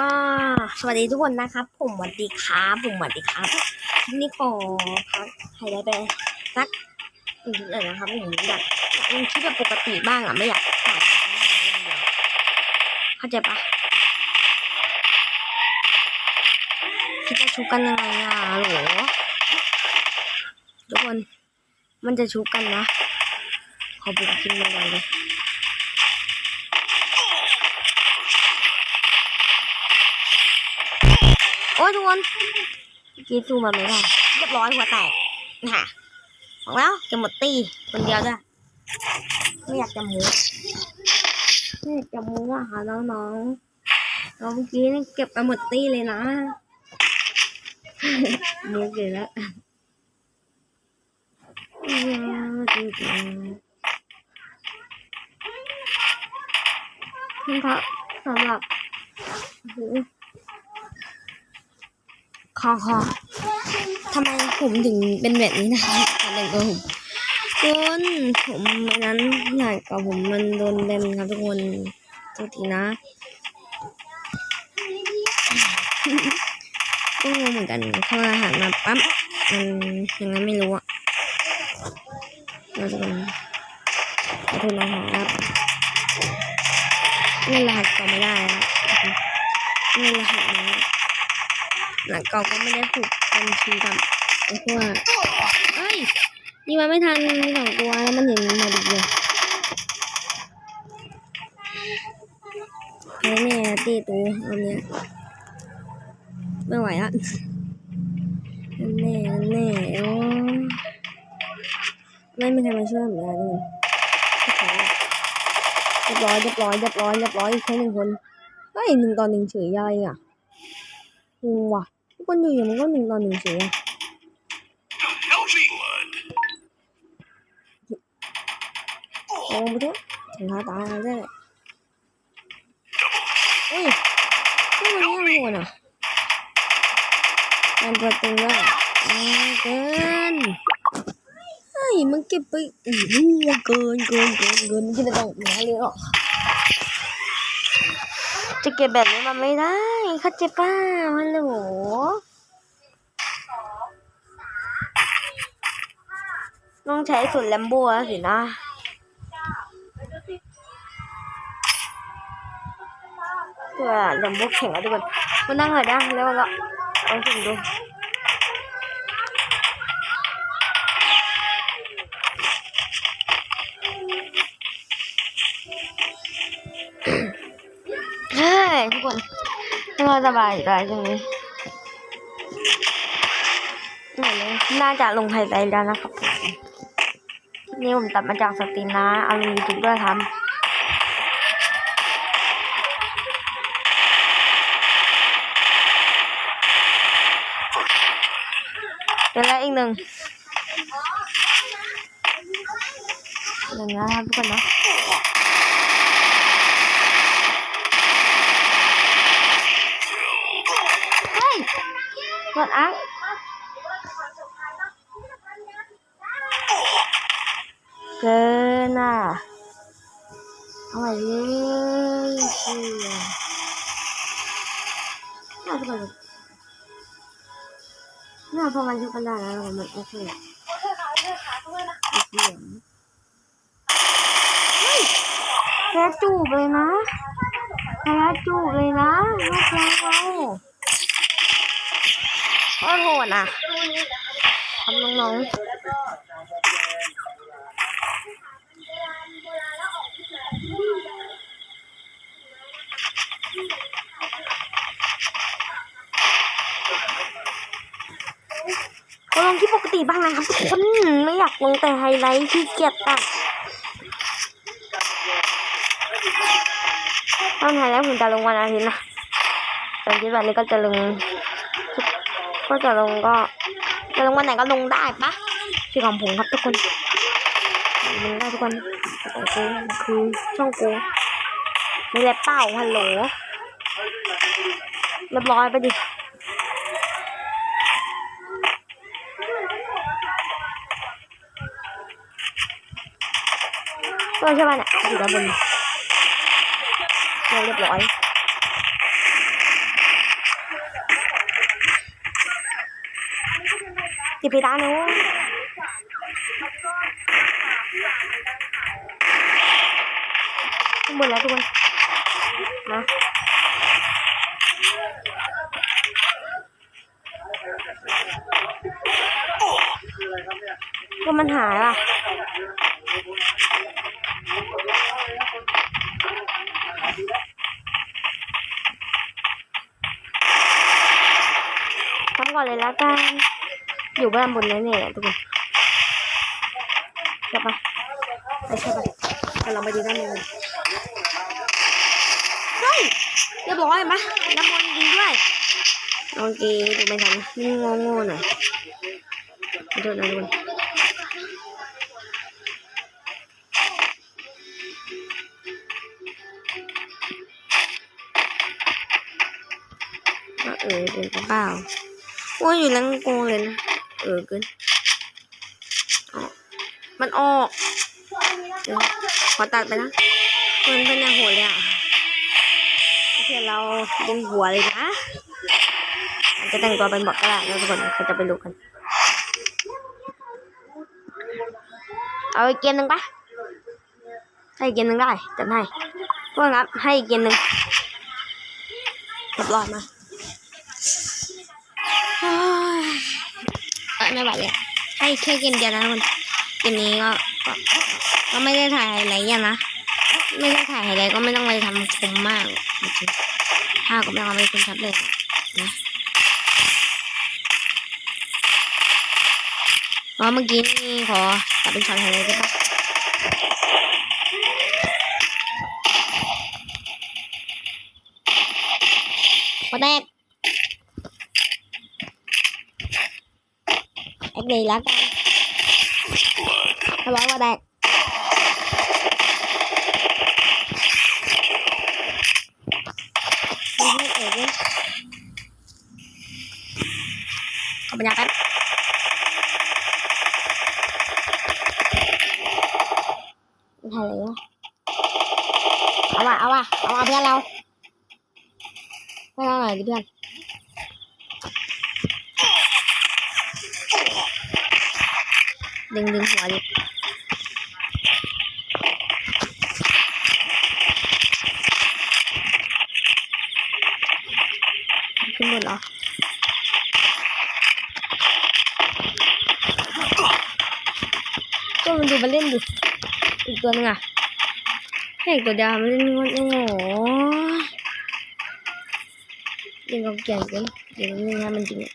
ก็สวัสดีทุกคนนะครับ ผมสวัสดีครับผมสวัสดีครับคลิปนี้ขอพักให้ได้ไปสักหนึ่งเลยนะครับผมอยากลงคลิปแบบปกติบ้างอะไม่อยากถ่ายเข้าใจปะคิดจะชุบกันยังไงอะโหลทุกคนมันจะชุบกันนะขอบุกกินมันเลย โอ้ยทุกคนเมื่อกี้ซูมมาไม่ได้เรียบร้อยหัวแตกค่ะบอกแล้วจะหมดตีคนเดียวด้วยไม่อยากจะมูไม่อยากจะมูอะค่ะน้องๆเราเมื่อกี้นี่เก็บไปหมดตีเลยนะมูเลยแล้วจริงๆนี่ครับสำหรับ คอคอทำไมผมถึงเป็นแบบนี้นะการแต่งตัวผมคุณผมไม่นั้นอยากกับผมมันโดนแบนครับทุกคนทุกทีนะก็งงเหมือนกันเข้าอาหารมาปั๊บมันยังไงไม่รู้อะเราจะเป็นขอโทษนะครับเล่รหัสก็ไม่ได้แล้ว เล่นรหัสนี้หลังเก่าก็ไม่ได้ผูกบัญชีกับไอ้พวกเอ้ยยิงมาไม่ทันมีสองตัวแล้วมันเห็นมาดีเลยใครแน่ตีตูเอาเนี้ยไม่ไหวละแน่แน่โอ้ไม่มีใครมาช่วยผมเลยเลยเรียบร้อยเรียบร้อยเรียบร้อยเรียบร้อยอีกแค่หนึ่งคน ฮ้ยหนึ่งต่อหนึ่งเฉยอะไรอะงงว่ะทุกคนอยู่อย่างมันก็หนึ่งต่อหนึ่งเฉยอะโอ้ไปเถอะถึงท้าตายแล้วได้เฮ้ยนี่มันยังโหดอะการประตูแล้วเกินเฮ้ยมันเก็บไปอู้เกินเกินเกินเกินที่จะต้องหาเลยหรอก จะเก็บแบบนี้มันไม่ได้เข้าใจป้าฮัลโหลต้องใช้สุดแลมโบ้แล้วสินะตัวแลมโบ้แข็งอะทุกคนมานั่งเลยนะแล้วก็ลองถึงดู ทุกคนเราสบายใจจังเลยไหนเลยน่าจะลงไฮไลท์แล้วนะครับ นี่ผมตัดมาจากสตรีมนะ เอาลงยูทูบด้วยครับเดี๋ยวแล้วอีกหนึ่งหนึ่งนะครับทุกคนนะเฮ้ย กดอังเกินอะเอาใหม่ดิเชี่ยน่าจะเป็นน่าพอมันชุบกันได้แล้วมันโอเคอะเหลี่ยมเฮ้ยแพ้จูบเลยนะแพ้จูบเลยนะลูกเรา โอ้โหดอะทำน้องๆก็ลงที่ปกติบ้างนะครับทุกคนไม่อยากลงแต่ไฮไลท์ที่เกียจตัดตอนไฮไลท์ผมจะลงวันอาทิตย์นะตอนที่แบบนี้ก็จะลง ก็จะลงก็จะลงวันไหนก็ลงได้ปะชื่อของผมครับทุกคนลงได้ทุกคนของกูคือช่องกูไม่ได้เป้าฮัลโหลเรียบร้อยไปดิตัวใช่ไหมเนี่ยอยู่ด้านบนเราเรียบร้อย เพดานโน้ข้างบนแล้วทุกคนมาว่ามันหายอะทำก่อนเลยแล้วกัน อยู่บ้านบนนั้นเนี่ยทุกคนใช่ปะไม่ใช่ปะเดี๋ยวเราไปดูด้านในกันเฮ้ยเรียบร้อยปะน้ำมนต์ดีด้วยโอเคดูไม่ทันนี่งงๆหน่อยขอโทษนะทุกคนว่าเออเดินเปล่าว่าอยู่ลังโกงเลยนะ เออเกินออมันออกเดี๋ยวขอตัดไปนะเพื่อนเพื่อนยังโหดเลยอะเพื่อนเราดึงหัวเลยนะจจะแต่งตัวเป็นบอกก็ได้แล้วทุกคนเขาจะไปดูกัน เอาอีกเกมหนึ่งปะให้เกมหนึ่งได้จัดให้พวกครับให้อีกเกมหนึ่งเรียบร้อยมา ไม่ไหวเลยให้แค่เกมเดียวนะทุกคนเกมนี้ก็ก็ก็ไม่ได้ถ่ายอะไรอย่างนะไม่ได้ถ่ายอะไรก็ไม่ต้องเลยทำคมมากจริงถ้าก็ไม่เอาไม่คมชัดเลยนะเพราะเมื่อกี้นี่ขอตัดเป็นช็อตไฮไลท์ได้ปะพอแตกเลยแล้วกัน Blood. ทะเลาะว่าแตก ไม่ให้เอกเลยขอปัญญาแป๊บมันถ่ายอ ดึงดึงหัวดิขึ้นบนเหรอก็มันดูมาเล่นดิ อีกตัวนึงอะแค่อีกตัวเดียวมันเล่นงดโอ้โหยิงกับเกี่ยงกันเดี๋ยวนี้นะมันจริงอะ